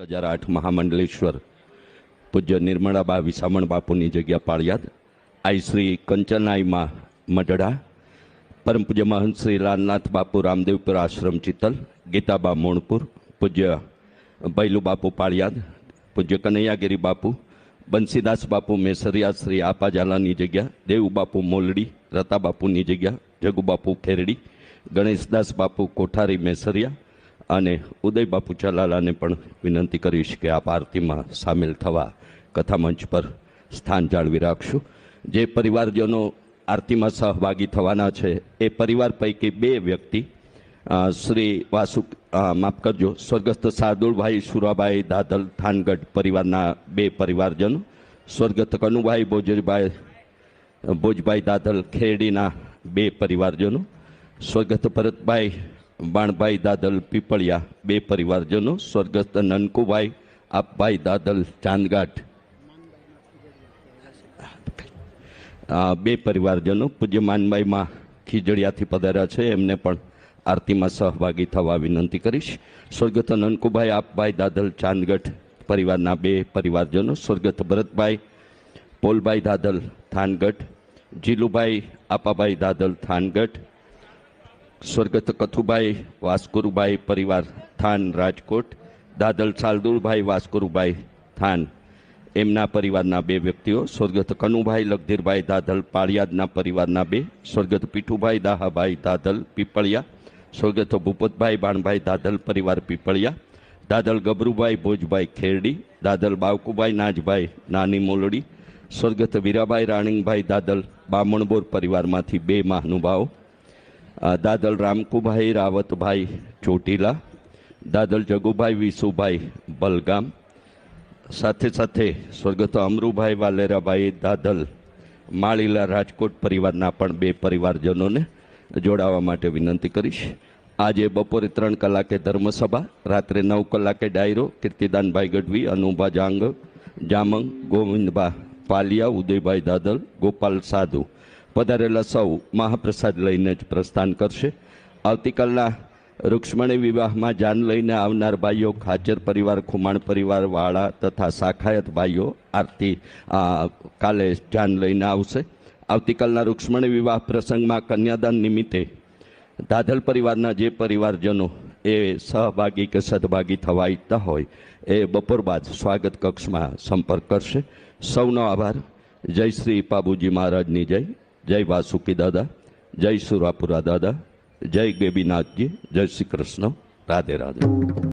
હજાર આઠ મહામંડલેશ્વર, પૂજ્ય નિર્મળાબા વિસામણ બાપુની જગ્યા પાળિયાદ, આઈ શ્રી કંચનાઈમાં મઢડા, પરમ પૂજ્ય મહંત શ્રી લાલનાથ બાપુ રામદેવપુર આશ્રમ ચિત્તલ, ગીતાબા મોણપુર, પૂજ્ય બૈલુ બાપુ પાળિયાદ, પૂજ્ય કનૈયાગીરી બાપુ, બંસીદાસ બાપુ મેસરિયા શ્રી આપાજાલાની જગ્યા, દેવ બાપુ મોલડી, રતા બાપુની જગ્યા, જગુ બાપુ ખેરડી, ગણેશદાસ બાપુ કોઠારી મેસરિયા અને ઉદય બાપુ ચલાલાને પણ વિનંતી કરીશ કે આપ આરતીમાં સામેલ થવા કથા મંચ પર સ્થાન જાળવી રાખશું. જે પરિવારજનો આરતીમાં સહભાગી થવાના છે, એ પરિવાર પૈકી બે વ્યક્તિ શ્રી વાસુ માફ કરજો, સ્વર્ગસ્થ સાદુલભાઈ સુરાભાઈ દાદલ થાનગઢ પરિવારના બે પરિવારજનો, સ્વર્ગસ્થ કનુભાઈ ભોજભાઈ ભોજભાઈ દાદલ ખેરડીના બે પરિવારજનો, સ્વર્ગસ્થ ભરતભાઈ બાણભાઈ દાદલ પીપળિયા, બે પરિવારજનો, સ્વર્ગસ્થ નનકુભાઈ, આપભાઈ દાદલ ચાંદગાંઠ. બે પરિવારજનો પૂજ્ય માનભાઈમાં ખીજડીયાથી પધાર્યા છે. એમને પણ આરતીમાં સહભાગી થવા વિનંતી કરીશ. સ્વર્ગસ્થ નનકુભાઈ, આપભાઈ દાદલ ચાંદગઢ પરિવારના બે પરિવારજનો, સ્વર્ગસ્થ ભરતભાઈ, પોલભાઈ દાદલ થાનગઢ, જીલુભાઈ, આપાભાઈ દાદલ થાનગઢ સ્વર્ગસ્થ કથુભાઈ વાસ્કુરુભાઈ પરિવાર થાન રાજકોટ, દાદલ સાલદુરભાઈ વાસ્કુરુભાઈ થાન. એમના પરિવારના બે વ્યક્તિઓ સ્વર્ગત કનુભાઈ લગધીરભાઈ દાદલ પાળિયાદના પરિવારના બે સ્વર્ગત પીઠુભાઈ દાહાભાઈ દાદલ પીપળિયા સ્વર્ગત ભૂપતભાઈ બાણભાઈ દાદલ પરિવાર પીપળિયા, દાદલ ગબરુભાઈ ભોજભાઈ ખેરડી, દાદલ બાવકુભાઈ નાજભાઈ નાની મોલડી સ્વર્ગત વીરાભાઈ રાણીંગભાઈ દાદલ બામણબોર પરિવારમાંથી બે મહાનુભાવો દાદલ રામકુભાઈ, રાવતભાઈ ચોટીલા, દાદલ જગુભાઈ વિસુભાઈ બલગામ, સાથે સાથે સ્વર્ગત અમરુભાઈ વાલેરાભાઈ, દાદલ માળીલા રાજકોટ પરિવારના પણ બે પરિવારજનોને જોડાવા માટે વિનંતી કરીશ. આજે બપોરે ત્રણ કલાકે ધર્મસભા, રાત્રે નવ કલાકે ડાયરો, કીર્તિદાનભાઈ ગઢવી, અનુભા જાંગ, જામંગ, ગોવિંદભા પાલિયા, ઉદયભાઈ દાદલ, ગોપાલ સાધુ પધારેલા સૌ મહાપ્રસાદ લઈને જ પ્રસ્થાન કરશે. આવતીકાલના રૂક્ષ્મણી વિવાહમાં જાન લઈને આવનાર ભાઈઓ ખાચર પરિવાર, ખુમાણ પરિવાર વાળા તથા શાખાયત ભાઈઓ આરતી કાલે જાન લઈને આવશે. આવતીકાલના રૂક્ષ્મણી વિવાહ પ્રસંગમાં કન્યાદાન નિમિત્તે દાદલ પરિવારના જે પરિવારજનો એ સહભાગી કે સદભાગી થવા ઈચ્છતા હોય એ બપોર બાદ સ્વાગત કક્ષમાં સંપર્ક કરશે. સૌનો આભાર. જય શ્રી પાબુજી મહારાજની જય. જય વાસુકી દાદા જય સુરાપુરા દાદા જય ગેબીનાથજી જય શ્રી કૃષ્ણ. રાધે રાધે.